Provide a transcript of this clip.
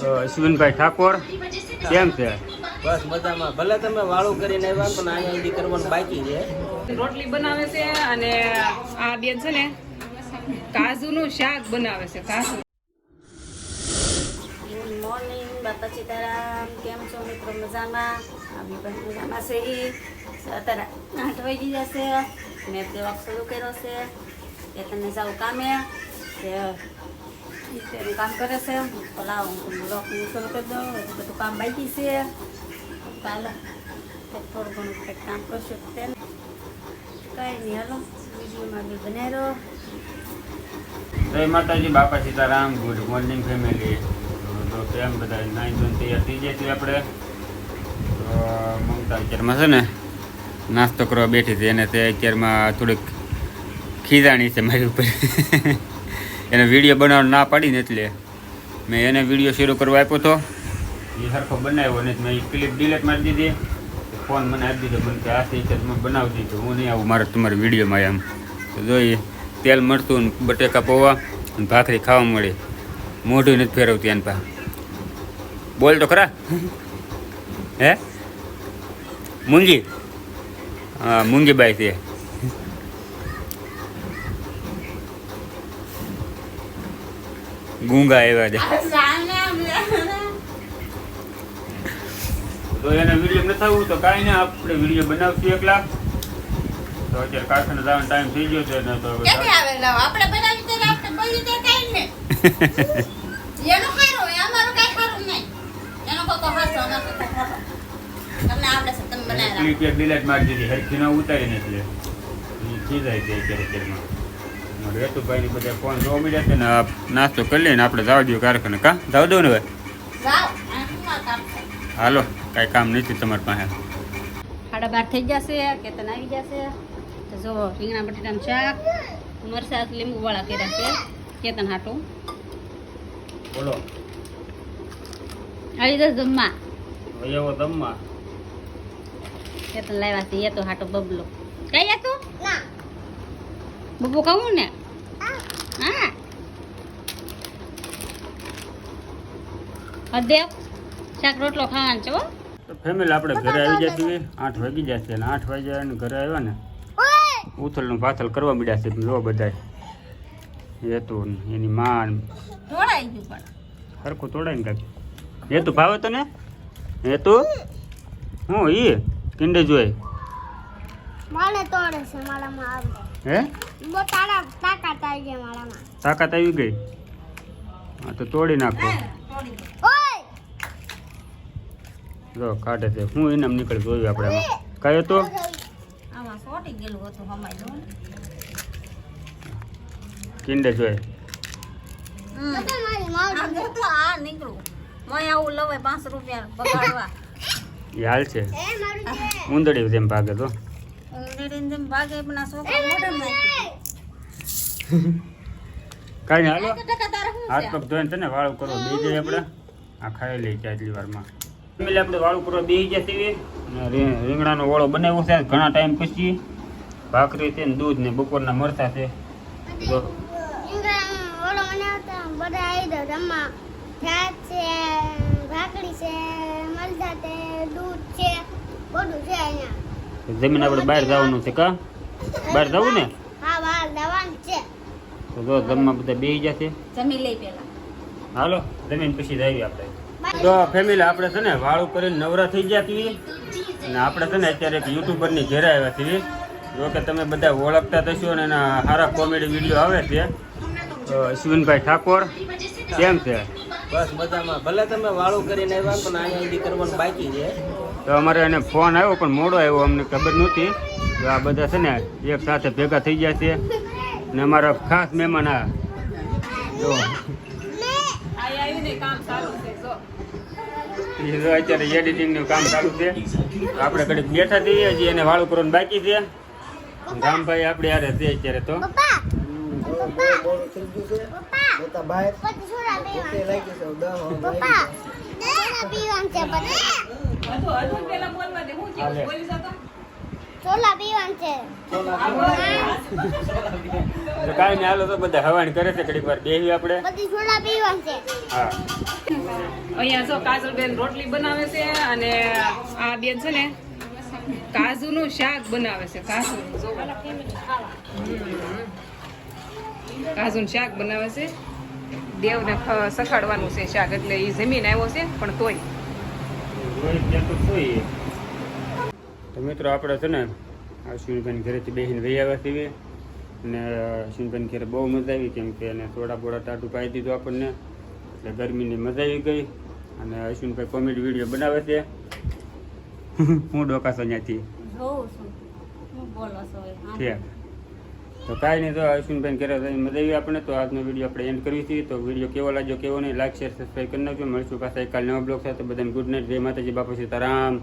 તો ઠાકોર કેમ છે? બસ મજામાં. ભલે તમે વાળું કરીને આવ્યા પણ અહીંયા સુધી કરવાનું બાકી છે. રોટલી બનાવે છે અને આ બેન છે ને કાજુનું શાક બનાવે છે કાજુ. ગુડ મોર્નિંગ બાપા સીતારામ કેમ છો મિત્રો? મજામાં? પણ મજામાં છે. એ અત્યારે આઠ વાગી જશે. મેં કેવા શરૂ કર્યો છે. કે તમે જાઓ કામે. કે તેનું કામ કરે છે પેલા બ્લોક શરૂ કરી દઉં હજી બધું કામ બાકી છે ચાલો કંઈક થોડું ઘણું કંઈક કામ કરશું તે કાંઈ નહીં હાલો વિડીયોમાં બી બનાવી રહો જય માતાજી બાપા સીતારામ ગુડ મોર્નિંગ ફેમિલી તો કેમ બધા નાઈ ધોઈને તૈયાર થઈ જાય છે આપણે તો મમતા અત્યારમાં છે ને નાસ્તો કરવા બેઠી હતી અને તે અત્યારમાં થોડીક ખીજાણી છે મારી ઉપર એને વીડિયો બનાવવાનું ના પાડીને એટલે મેં એને વીડિયો શરૂ કરવા આપ્યો હતો એ સરખો બનાવ્યો ને મેં એ ક્લિપ ડિલેટ મારી દીધી. ફોન મને આપી દીધો મને કે આ થઈ છે તમે બનાવી દીધો. હું નહીં આવું મારે તમારા વિડીયોમાં એમ તો જોઈએ તેલ મળતું ને બટેકા પૌવા અને ભાખરી ખાવા મળે. મોઢું નથી ફેરવતી એના પા. બોલ તો ખરા. હે? મૂંગી? હા મૂંગી બાઈ છે. ગુંગા એવા છે. તો એને વીડિયો નથી થવું તો કાંઈ ના આપણે વીડિયો બનાવશું એકલા. તો અત્યારે કારખાને જવાનો ટાઈમ થઈ ગયો છે ને તો? આપણે બનાવી તો આપણે બોલી તો કાંઈ ને એનો ખારો એ અમારો કાંઈ ખારું નહીં. એનો કોકો હાસો અમારો કોકો ખારો. તમને આવડે છે તમે બનાવી રાખો ક્લિપ ડિલેટ મારી દીધી હરખી ન ઉતારીને એટલે એ ખીજાય છે અત્યારે અત્યારમાં રેતુભાઈ ની બધા ફોન જોવા મળ્યા છે ને નાસ્તો કરી લઈને આપણે જવા દઈએ કારખાને. કા? જવા દો ને હાલો કાંઈ કામ નથી તમારી પાસે. સાડા બાર થઈ જશે કેતન આવી જશે. તો જો રીંગણા બટેટાનું શાક મરસાદ લીંબુ વાળા કર્યા છે. કેતન હાટું. બોલો. આવી દસ જમવા. એવો દમમાં કેતન લાવ્યા છે એ તો હાટો બબલો. કઈ હતું બબુ કહું ને હા હદેવ શાક રોટલો ખાવાનો છે હો. તો ફેમિલી આપણે ઘરે આવી જતી હોય આઠ વાગી જાય છે અને આઠ વાગ્યા ને ઘરે આવ્યા ને. ઉથલનું પાથલ કરવા મળ્યા છે જો બધા હેતું ને એની માન. સરખું ગયું પણ. હરખું તોડાય ને કાંઈક. હેતું ભાવે તને? તો હું ઈ કિંડે જોઈ. મને તોડે છે મારામાં આવડે હે? તાકાત આવી છે મારામાં. તાકાત આવી ગઈ? હા તો તોડી નાખો. જો કાઢે છે. હું એનામ નીકળી જોયું આપણે કયો તો? કિંડે જોઈ બધા મારી માવડી આ નીકળું. મેં આવું લવે પાંચ રૂપિયા બગાડવા એ હાલ છે. એ મારું છે ઉંદડી જેમ ભાગે તો. ઉંદડીને જેમ ભાગે પણ આ છોકરા મોઢે નાખી કાંઈ હાલો. હાથ પગ ધોઈને તને વાળું કરો બે જાય આપણે. આ ખાઈ લઈ જાય એટલી વારમાં ફેમિલી આપણે વાળું કરવા બે ગયા છીએ રીંગણાનો ઓળો બનાવ્યો છે ઘણા ટાઈમ પછી. ભાખરી છે ને દૂધ ને બપોરના મરચા છે. જમવા. ભાત છે ભાખરી છે મરચા છે દૂધ છે બધું છે અહીંયા. જમીન આપણે બહાર જવાનું છે કા? બહાર જવું ને? તો જો જમવા બધા બેસી જશે જમી લઈ હાલો જમીન પછી જ આવી આપણે. તો ફેમિલી આપણે છે ને વાળું કરીને નવરા થઈ ગયા છીએ. અને આપણે છે ને અત્યારે એક યુટ્યુબરની ઘેરે આવ્યા છીએ. જો કે તમે બધા ઓળખતા થશો અને એના સારા કોમેડી વીડિયો આવે છે. તો અશ્વિનભાઈ ઠાકોર કેમ છે? બસ મજામાં. ભલે તમે વાળું કરીને આવ્યા પણ અહીંયા કરવાનું બાકી છે. તો અમારે એને ફોન આવ્યો પણ મોડો આવ્યો અમને ખબર નહોતી તો આ બધા છે ને એક સાથે ભેગા થઈ ગયા છે ને અમારા ખાસ મહેમાન આ જો અત્યારે એડિટિંગનું કામ ચાલુ છે આપણે ઘડીક બેઠા થઈએ હજી એને વાળું કરવાનું બાકી છે રામભાઈ આપણે યારે છે અત્યારે તો પપ્પા હજુ હજુ પેલા બોલવા દે હું હાલે. કેવું બોલી શકો પીવાનું છે. તો કાંઈ નહીં હાલો તો બધા હવાણ કરે છે ઘડીક વાર બેસી આપણે. બધી સોડા પીવાનું છે. હા. અહીંયા જો કાજલબેન રોટલી બનાવે છે અને આ બેન છે ને કાજુનું શાક બનાવે છે કાજુ. કાજુનું શાક બનાવે છે. દેવને સખાડવાનું છે શાક એટલે એ જમીન આવ્યો છે પણ ત્યાં. તો મિત્રો આપણે છે ને અશ્વિનભાઈ ઘરેથી બેસીને વહી આવ્યા છીએ. અને અશ્વિનભાઈ ઘરે બહુ મજા આવી કેમ કે એને થોડા બોડા ટાટું પાઈ દીધું આપણને. એટલે ગરમીની મજા આવી ગઈ. અને અશ્વિનભાઈ કોમેડી વીડિયો બનાવે છે. હું ડોકાશો ત્યાંથી તો કાંઈ નહીં, તો અશ્વિનભાઈ ઘરે જઈને મજા આવી આપણે તો આજનો વીડિયો આપણે એન્ડ કરવી છીએ તો વીડિયો કેવો લાગ્યો, કેવો નહીં લાઈક શેર સબસ્ક્રાઈબ કરી નાખજો. મળીશું પાસે એક કાલ નવા બ્લોગ સાથે. બધાને ગુડ નાઇટ જય માતાજી. બાપુ સીતારામ